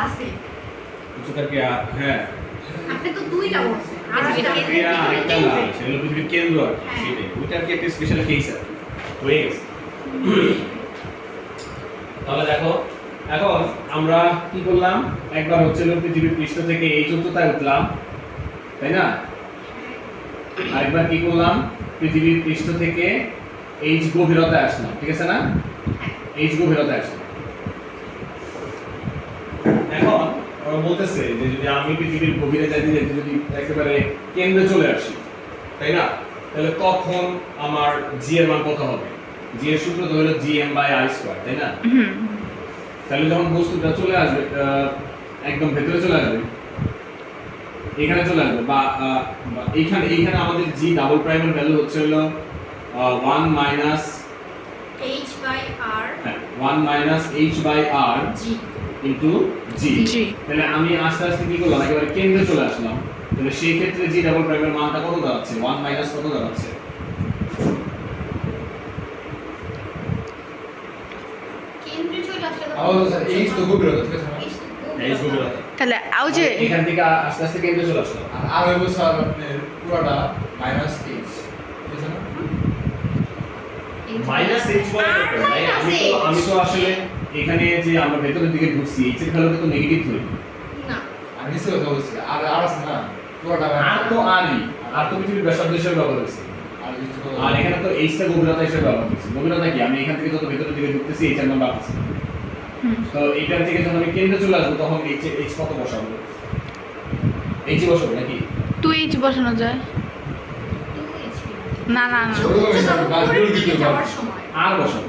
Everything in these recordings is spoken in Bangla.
আছে। উচ্চতার ক্রিয়া হ্যাঁ। আপনি তো দুইটা বলছেন। আর একটা- ক্রিয়া আরেকটা না সেগুলো পৃথিবীর কেন্দ্র আর কি হ্যাঁ। সেটাই। ওইটা কি একটা স্পেশাল কেস আর হয়ে গেছে। তাহলে দেখো এখন আমরা কি করলাম? একবার হচ্ছে পৃথিবীর পৃষ্ঠ থেকে এই উচ্চতায় উঠলাম তাই না? আরেকবার কি করলাম? পৃথিবীর পৃষ্ঠ থেকে এইচ গভীরতায় আসলাম ঠিক আছে না? এইচ গভীরতায় আসলাম। এখন ওরা বলতেছে যে যদি আমি পৃথিবীর গভীরে যাইতে যাইতে যদি একেবারে কেন্দ্রে চলে আসি তাই না? তাহলে তখন আমার জি এর মান কত হবে? জি এর সূত্র তো হলো G M by I square তাই না? তাহলে যখন বস্তুটা চলে আসবে আহ, একদম ভেতরে চলে আসবে এখানে চলে আসবে বা এইখানে এইখানে আমাদের জি ডাবল প্রাইমের ভ্যালু হচ্ছে হলো one minus H by R one minus H by R G into G. তাহলে আমি আস্তে আস্তে কি করলাম? একেবারে কেন্দ্রে চলে আসলাম। তাহলে সেই ক্ষেত্রে জি ডাবল প্রাইমের মানটা কত দাঁড়াচ্ছে? ওয়ান মাইনাস কত দাঁড়াচ্ছে? আসলে তাহলে আও যে এখান থেকে আস্তে আস্তে কেন্দ্রে চলে আসলাম। আর আর হইব স্যার আপনার পুরোটা মাইনাস এইচ ঠিক আছে না? H মাইনাস এইচ আমি তো আসলে এখানে যে আমরা ভেতরের দিকে ঢুকছি এইচ এর ভ্যালুটা তো নেগেটিভ ধরি না। আর নিচে কথা বলছি আর আর আছে না? পুরোটা আর তো আরই আর তো পৃথিবীর ব্যাসার্ধ হিসেবে ব্যবহার হয়েছে। আর আর এখানে তো এইচটা গভীরতা হিসেবে ব্যবহার হয়েছে। গভীরতা কি? আমি এখান থেকে যত ভেতরের দিকে ঢুকতেছি এইচ এর মান বাড়তেছে তো এইটার থেকে যখন আমি কেন্দ্রে চলে আসব তখন এইচ এইচ কত বসাবো? এইচ বসাবো নাকি? টু এইচ বসানো যায়। না না না। আর বসাবো।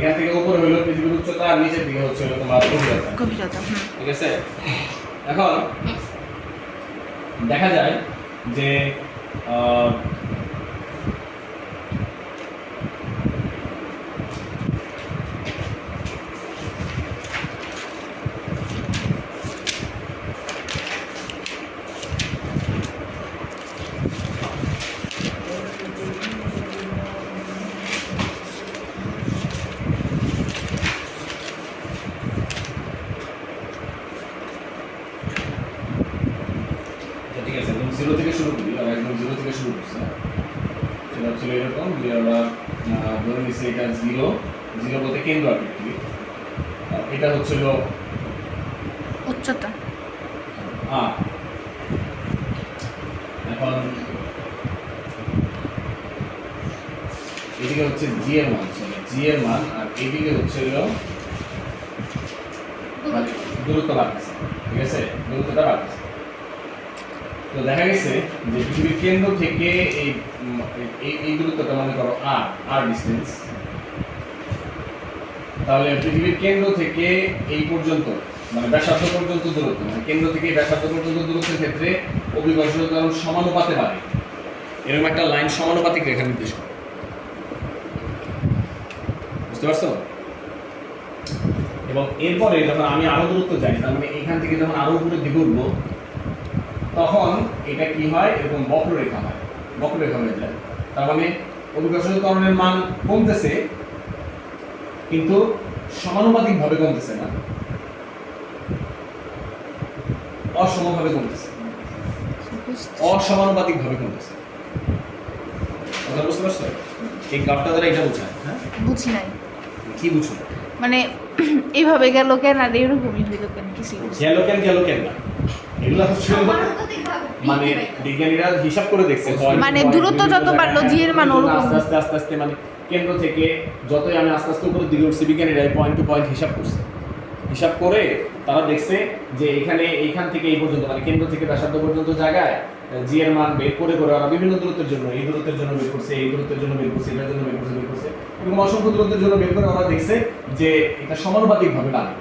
এখান থেকে উপরে হলো পৃথিবীর উচ্চতা আর নিচের দিকে হচ্ছে হলো তোমার গভীরতা। গভীরতা ঠিক আছে? এখন দেখা যায় যে জিরো থেকে শুরু করি আমরা একদম জিরো থেকে শুরু করছি হ্যাঁ? সেটা হচ্ছিল এরকম যে আমরা ধরে নিচ্ছি এটা জিরো জিরো বলতে কেন্দ্র আর কি এটা হচ্ছিল উচ্চতা। আর এখন এদিকে হচ্ছে জি এর মান জি এর মান আর এদিকে হচ্ছে মানে দূরত্ব বাড়তেছে ঠিক আছে? দূরত্বটা বাড়তেছে। তো দেখা গেছে যে পৃথিবীর কেন্দ্র থেকে এই এই দূরত্বটা মনে করো আর আর ডিস্টেন্স তাহলে পৃথিবীর কেন্দ্র থেকে এই পর্যন্ত মানে ব্যাসার্ধ পর্যন্ত দূরত্ব মানে কেন্দ্র থেকে ব্যাসার্ধ পর্যন্ত দূরত্বের ক্ষেত্রে অভিকর্ষণ সমানুপাতে বাড়ে। এরকম একটা লাইন সমানুপাতিক রেখা নির্দেশ করে। বুঝতে পারছ? এবং এরপরে যখন আমি আরও দূরত্ব যাই তার মানে এখান থেকে যখন আরও উপরের দিকে উঠবো তখন এটা কি হয় এরকম বক্ররেখা হয়। বক্ররেখা হয়ে যায়। তার মানে অভিকর্ষণ ত্বরণের মান কমতেছে কিন্তু সমানুপাতিক ভাবে কমতেছে না। অসমভাবে কমতেছে। অসমানুপাতিক ভাবে কমতেছে। কথা বুঝতে পারছ? এই গ্রাফটা দ্বারা এটা বোঝায় হ্যাঁ? বুঝি নাই। কি বুঝো? মানে এইভাবে গেল কেন আর এরকমই হইল কেন? কিছু গেল কেন গেল কেন? না এগুলো হচ্ছে মানে বিজ্ঞানীরা হিসাব করে দেখছে মানে দূরত্ব যত বাড়লো, জি এর মান আস্তে আস্তে আস্তে আস্তে মানে কেন্দ্র থেকে যতই আমি আস্তে আস্তে উপরের দিকে উঠছি বিজ্ঞানীরা পয়েন্ট টু পয়েন্ট হিসাব করছে। হিসাব করে তারা দেখছে যে এখানে এইখান থেকে এই পর্যন্ত মানে কেন্দ্র থেকে ব্যাসার্ধ পর্যন্ত জায়গায় জি এর মান বের করে করে ওরা বিভিন্ন দূরত্বের জন্য এই দূরত্বের জন্য বের করছে এই দূরত্বের জন্য বের করছে এটার জন্য বের করছে বের করছে এরকম অসংখ্য দূরত্বের জন্য বের করে ওরা দেখছে যে এটা সমানুপাতিক ভাবে বাড়ে।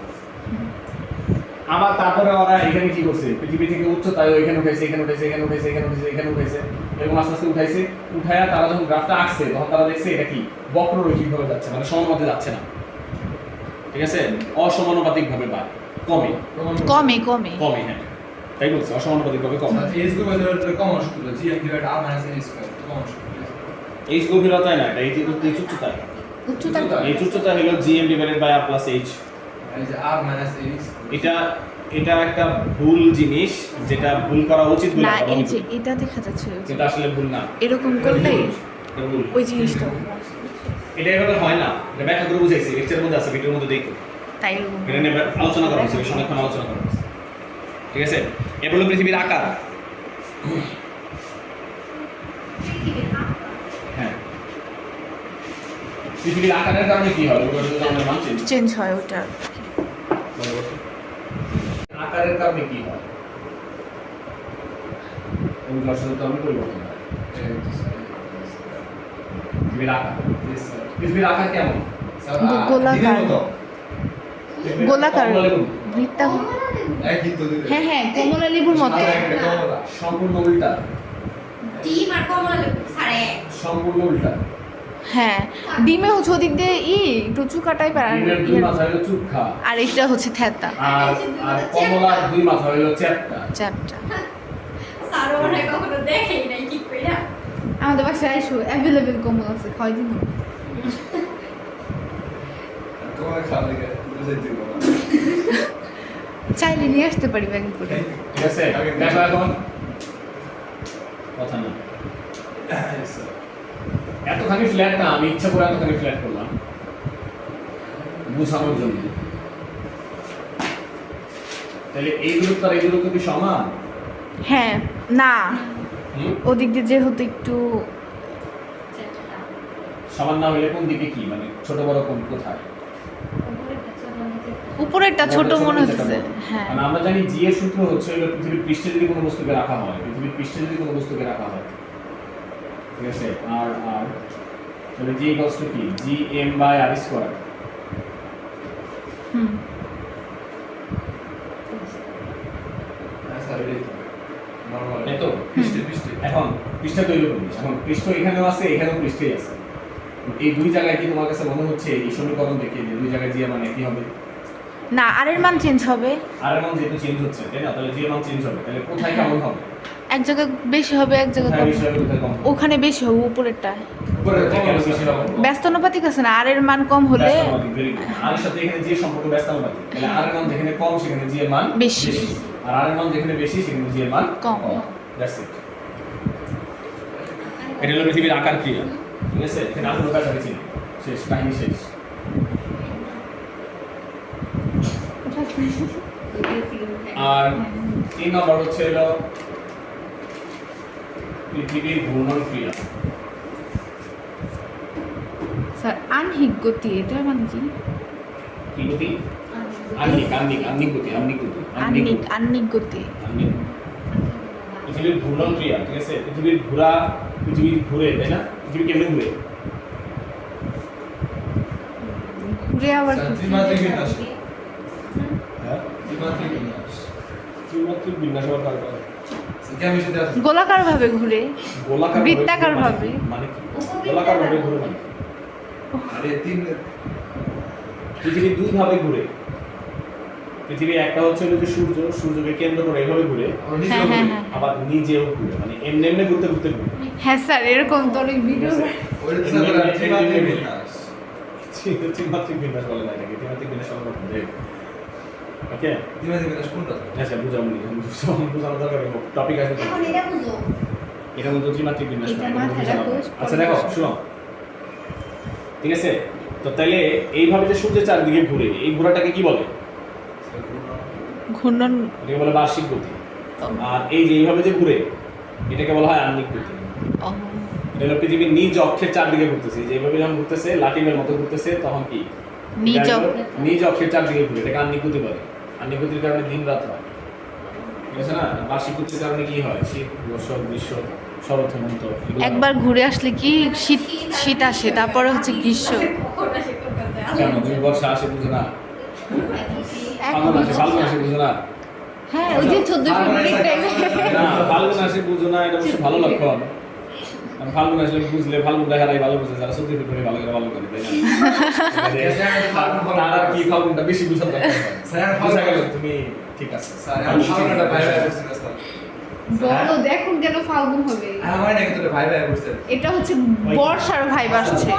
আবার তারপরে ওরা এখানে কি করছে? পৃথিবী থেকে উচ্চতায় এখানে উঠেছে এখানে উঠেছে এখানে উঠেছে এখানে উঠেছে এখানে উঠেছে এরকম আস্তে আস্তে উঠাইছে। উঠায়া তারা যখন গ্রাফটা আঁকছে তখন তারা দেখছে এটা কি? বক্ররৈখিক ভাবে যাচ্ছে মানে সমানুপাতে যাচ্ছে না। ঠিক আছে? অসমানুপাতিক ভাবে বা কমে। কমে কমে। কমে হ্যাঁ। তাই বলছে অসমানুপাতিক ভাবে কমে এইচ কমন সূত্র G M divide R minus square common সূত্র। এইচ গভীরতায় না এটা এই যে এই উচ্চতায়। উচ্চতা এই উচ্চতা হলো GM divided by R plus H এটা এটা একটা ভুল জিনিস যেটা ভুল করা উচিত বলে না এই যে এটা দেখা যাচ্ছে এটা আসলে ভুল না। এরকম করলে ওই জিনিসটা এটা এভাবে হয় না। এটা ব্যাখ্যা করে বুঝাইছি লেকচারের মধ্যে আছে ভিডিওর মধ্যে দেখো। তাই এটা নিয়ে আলোচনা করা হয়েছে অনেকক্ষণ আলোচনা করা হয়েছে। ঠিক আছে? এ হলো পৃথিবীর আকার। হ্যাঁ। পৃথিবীর আকারের কারণে কি হয়? ওগুলো যদি আমরা মানছি। চেঞ্জ হয় ওটা। আকারের কারণে কি হয়? আসলে তো আমি পরিবর্তন হয় পৃথিবীর আকার। পৃথিবীর আকার কেমন? গোলাকার। গোলাকার। বৃত্তা হ্যাঁ হ্যাঁ কমলা লেবুর মতো। সম্পূর্ণ উল্টা। ডিম আর কমলা লেবু সম্পূর্ণ উল্টা। হ্যাঁ ডিমে হচ্ছে ওদিক দিয়ে ই একটু চুকাটাই পারে ডিমের দুই মাথা হলো চুক্ষা আর এটা হচ্ছে থ্যাতা আর কমলার দুই মাথা হলো চ্যাপ্টা। চ্যাপটা। কখনো দেখেই নাই ঠিক কইরা। আমাদের বাসায় আইসো অ্যাভেলেবেল কমলা আছে খাওয়াই দিন তোমার খাওয়া লাগে চাইলে নিয়ে আসতে পারি ব্যাগে করে ঠিক আছে দেখো এখন। কথা না এতখানি ফ্ল্যাট না আমি ইচ্ছা করে এতখানি ফ্ল্যাট করলাম। বুঝানোর জন্য। তাহলে এই দূরত্ব আর এই দূরত্ব কি সমান? হ্যাঁ না। ওদিক দিয়ে যেহেতু একটু সমান না হলে কোন দিকে কি? মানে ছোট বড় কোন কোথায়? উপরেরটা ছোট ছোট মনে হচ্ছে। হ্যাঁ। আমরা জানি জি এর সূত্র হচ্ছে পৃথিবীর পৃষ্ঠে যদি কোনো বস্তুকে রাখা হয় পৃথিবীর পৃষ্ঠে যদি কোনো বস্তুকে রাখা হয় ঠিক আছে? আর আর তাহলে জি ইকুয়ালস টু কি? G M by R square হুম। এখন পৃষ্ঠা তৈরি করিস এখন পৃষ্ঠ এখানেও আছে এখানেও পৃষ্ঠেই আছে। এই দুই জায়গায় কি তোমার কাছে মনে হচ্ছে? এই সমীকরণ দেখে যে দুই জায়গায় জি এর মান একই হবে? না আর এর মান চেঞ্জ হবে। আর এর মান যেহেতু চেঞ্জ হচ্ছে তাই না? তাহলে জি এর মান চেঞ্জ হবে। তাহলে কোথায় কেমন হবে? এক জায়গায় বেশি হবে এক জায়গায় কম। হবে ওখানে বেশি হবে উপরেরটা। হবে ব্যস্তানুপাতিক আছে না আর এর মান কম হলে। আর সাথে এখানে জি এর সম্পর্ক ব্যস্তানুপাতিক তাহলে আর এর মান যেখানে কম সেখানে জি এর মান বেশি। আর আর এর মান যেখানে বেশি সেখানে জি এর মান কম। দ্যাটস ইট এটা হলো পৃথিবীর আকার ক্রিয়া ঠিক আছে? এখানে আর কোনো শেষ কাহিনী শেষ। আর তিন নম্বর হচ্ছে হলো পৃথিবীর ঘূর্ণন ক্রিয়া। স্যার আনহিক গতি এটার মানে কি? কি গতি আহ্নিক আহ্নিক আহ্নিক গতি আহ্নিক গতি আন্নিক আন্নিক গতি। আহ্নিক পৃথিবীর ঘূর্ণন ক্রিয়া ঠিক আছে? পৃথিবীর ঘোরা পৃথিবী ঘুরে তাই না? পৃথিবী কেমনে ঘুরে? ঘুরে আবার স্যার ত্রিমাত্রিক বিন্যাস। হ্যাঁ? ত্রিমাত্রিক বিন্যাস। ত্রিমাত্রিক বিন্যাস আবার কার? গোলাকার ভাবে ঘুরে বৃত্তাকার ভাবে। মানে গোলাকার ভাবে ঘুরে মানে আরে তিন পৃথিবী দুই ভাবে ঘুরে। পৃথিবী একটা হচ্ছে হলো যে সূর্য সূর্যকে কেন্দ্র করে এভাবে ঘুরে হ্যাঁ, হ্যাঁ। আবার নিজেও ঘুরে মানে এমনি এমনি ঘুরতে ঘুরতে ঘুরে। হ্যাঁ স্যার এরকম তো অনেক ভিডিও ত্রিমাত্রিক বিন্যাস। ত্রিমাত্রিক বিন্যাস বলে না এটাকে ত্রিমাত্রিক বিন্যাস আমরা বুঝে ওকে ত্রিমাত্রিক বিন্যাস কোনটা? আচ্ছা বুঝাবো নি বুঝানো দরকার টপিক আছে। এখন এটা বুঝো। এটা মধ্যে ত্রিমাত্রিক বিন্যাস এটা নয়, এটা মাথায় বুঝানো। রাখো, আচ্ছা দেখো শুনো। ঠিক আছে? তো তাইলে এইভাবে যে সূর্যের চারদিকে ঘুরে এই ঘোরাটাকে কি বলে? ঘূর্ণন। এটাকে বলে বার্ষিক গতি। আর এই যে এইভাবে যে ঘুরে এটাকে বলা হয় আহ্নিক গতি। এটা পৃথিবীর নিজ অক্ষের চারদিকে ঘুরতেছে। যেভাবে যখন ঘুরতেছে লাটিমের মতো ঘুরতেছে তখন কি? নিজ অক্ষের চারদিকে ঘুরে এটাকে আহ্নিক গতি বলে। আহ্নিক গতির কারণে দিন রাত হয়। ঠিক আছে না? বার্ষিক কারণে কি হয়? শীত বর্ষা গ্রীষ্ম শরৎ হেমন্ত একবার ঘুরে আসলে কি শীত শীত আসে তারপরে হচ্ছে গ্রীষ্ম। কেন? বর্ষা আসে বুঝো না? ফাল্গুন আসে ফাল্গুন আসে বুঝো না? হ্যাঁ ওই যে চোদ্দ ফেব্রুয়ারি টাইমে না ফাল্গুন আসে বুঝো না এটা অবশ্য ভালো লক্ষণ। ফাল্গুন আসলে বুঝলে ফাল্গুন দেখারাই ভালো বুঝে যারা ফেব্রুয়ারি ভালো করে ভালো করে তার আর কি ফাল্গুনটা বেশি গেল? তুমি ঠিক আছে। স্যার ফাল্গুনটা ভাই ভাই করছি না বলো দেখুন কেন ফাল্গুন হবে। আমার নাকি তোরে ভাই ভাই করছে? এটা হচ্ছে বর্ষার ভাইব আসছে।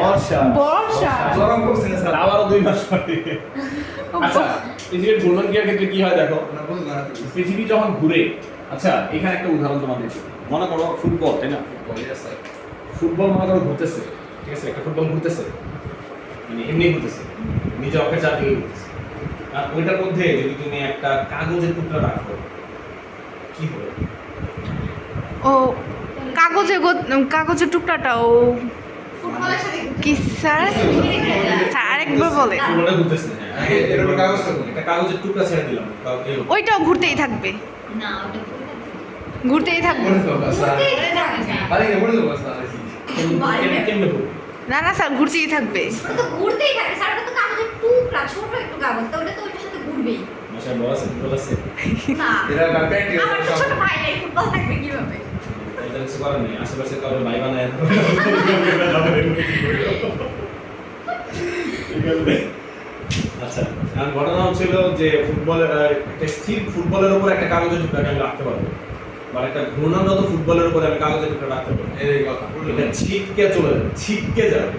বর্ষা। বর্ষা। গরম করছে না স্যার। আবারও দুই মাস পরে। আচ্ছা পৃথিবীর ঘূর্ণন ক্রিয়ার ক্ষেত্রে কি হয় দেখো? পৃথিবী যখন ঘুরে আচ্ছা এখানে একটা উদাহরণ তোমাদের দিই। মনে করো ফুটবল তাই না? ফুটবল মনে করো ঘুরতেছে ঠিক আছে? একটা ফুটবল ঘুরতেছে। মানে এমনি ঘুরতেছে নিজে অক্ষের চারদিকে ঘুরতেছে। আর ওইটার মধ্যে যদি তুমি একটা কাগজের টুকরা রাখো কি হবে? ও কাগজে কাগজের টুকরাটা ও কি স্যার? স্যার আরেকবার বলে। ফুটবলটা ঘুরতেছে না হ্যাঁ এ- এর উপর কাগজ থাকবে। একটা কাগজের টুকরা ছেড়ে দিলাম কাউ- এরকম। ওইটাও ঘুরতেই থাকবে। না ওটা ঘুরতেই থাকবে। না। না না স্যার ঘুরতেই থাকবে। ঘুরতেই থাকে স্যার ওটা তো কাগজের টুকরা ছোট একটু কাগজ তো ওটা তো ওইটার সাথে ঘুরবেই। ছোট ভাই নেই ফুটবল থাকবে কীভাবে? কিছু করার নেই আশেপাশে কারও ভাই বানায় আচ্ছা আর ঘটনা হচ্ছিল যে ফুটবলের একটা স্থির ফুটবলের উপর একটা কাগজের টুকরাকে আমি রাখতে পারব? বা একটা ঘূর্ণনরত ফুটবলের উপর আমি কাগজের টুকরা রাখতে পারব। এই কথা এটা ছিটকে চলে যাবে ছিটকে যাবে।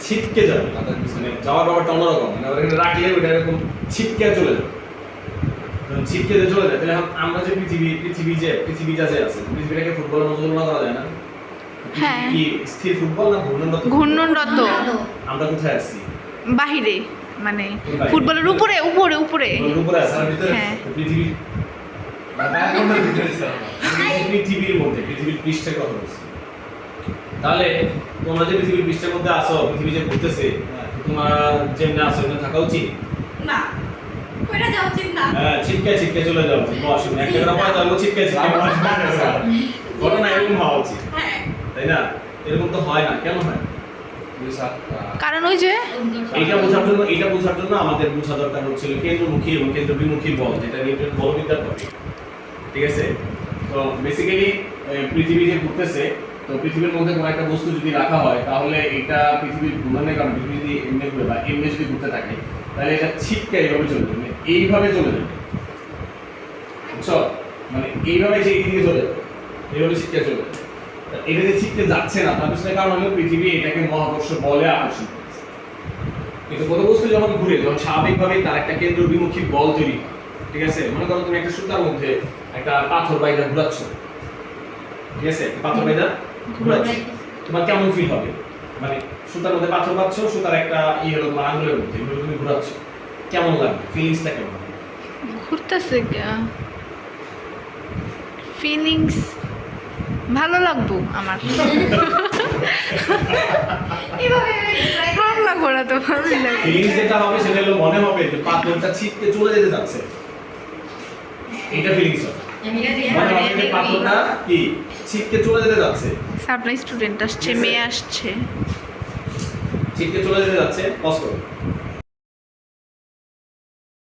ছিটকে যাবে। মানে যাওয়ার ব্যাপারটা অন্যরকম। মানে ওরা এখানে রাখলে ওটা এরকম ছিটকে চলে যাবে। ছিটকে যে চলে যায় তাহলে আমরা যে পৃথিবী পৃথিবী যে পৃথিবী যা যে আছে পৃথিবীটাকে ফুটবলের মতো তুলনা করা যায় না? হ্যাঁ। কি স্থির ফুটবল না ঘূর্ণনরত ঘূর্ণনরত। আমরা কোথায় আছি? বাহিরে মানে। ফুটবলের উপরে উপরে উপরে। হ্যাঁ। তো পৃথিবী কোনটা ভিতরে স্যার পৃথিবীর মধ্যে পৃথিবীর পৃষ্ঠের কথা বলছি তাহলে তোমরা যে পৃথিবীর পৃষ্ঠের মধ্যে আসো পৃথিবী যে ঘুরতেছে তোমার যেমনি আসো এমনি থাকা উচিত? না। হ্যাঁ ছিটকে ছিটকে চলে উচিত অসুবিধা একটা করে পাওয়া যাব ছিটকে ছিটকে ঘটনা এরকম হওয়া উচিত। হ্যাঁ। তাই না? এরকম তো হয় না। কেন হয়? কারণ ওই যে এইটা বোঝার জন্য এটা বোঝার জন্য আমাদের বোঝা দরকার হচ্ছিল কেন্দ্রমুখী এবং কেন্দ্র বিমুখী বল, যেটা নিউটন বলবিদ্যার টপিক ঠিক আছে? তো বেসিক্যালি পৃথিবী যে ঘুরতেছে, তো পৃথিবীর মধ্যে কোনো একটা বস্তু যদি রাখা হয়, তাহলে এটা পৃথিবীর ঘূর্ণনের কারণে পৃথিবী যদি এমনি ঘুরে বা এমনি যদি ঘুরতে থাকে, তাহলে এটা ছিটকে এইভাবে চলে যাবে মানে এইভাবে চলে যাবে। বুঝছ? মানে এইভাবে যে এইদিকে চলে যাবে, এইভাবে ছিটকে চলে যাবে। এটা যে ছিটকে যাচ্ছে না, তার পিছনে কারণ হলো পৃথিবী এটাকে মহাকর্ষ বলে আকর্ষণ কিন্তু কোনো বস্তু যখন ঘুরে, যখন স্বাভাবিকভাবে তার একটা কেন্দ্র বিমুখী বল তৈরি ঠিক আছে? মনে করো তুমি একটা সুতার মধ্যে একটা পাথর বাইদা ঘুরাচ্ছ। ঠিক আছে? পাথর বাইদা ঘুরাচ্ছ। তোমার কেমন ফিল হবে? মানে সুতার মধ্যে পাথর পাচ্ছ, সুতার একটা ই হলো তোমার আঙুলের মধ্যে তুমি ঘুরাচ্ছ। কেমন লাগবে? ফিলিংসটা কেমন? ঘুরতেছে ফিলিংস ভালো লাগবো আমার। এইভাবে ভালো লাগবো না তো ভালোই লাগবে যেটা হবে সেটা হলো মনে হবে যে পাথরটা ছিটকে চলে যেতে যাচ্ছে। এটা ফিলিংস হবে। সাপ্লাই স্টুডেন্ট আসছে মেয়ে আসছে। ছিটকে চলে যেতে যাচ্ছে পজ করো।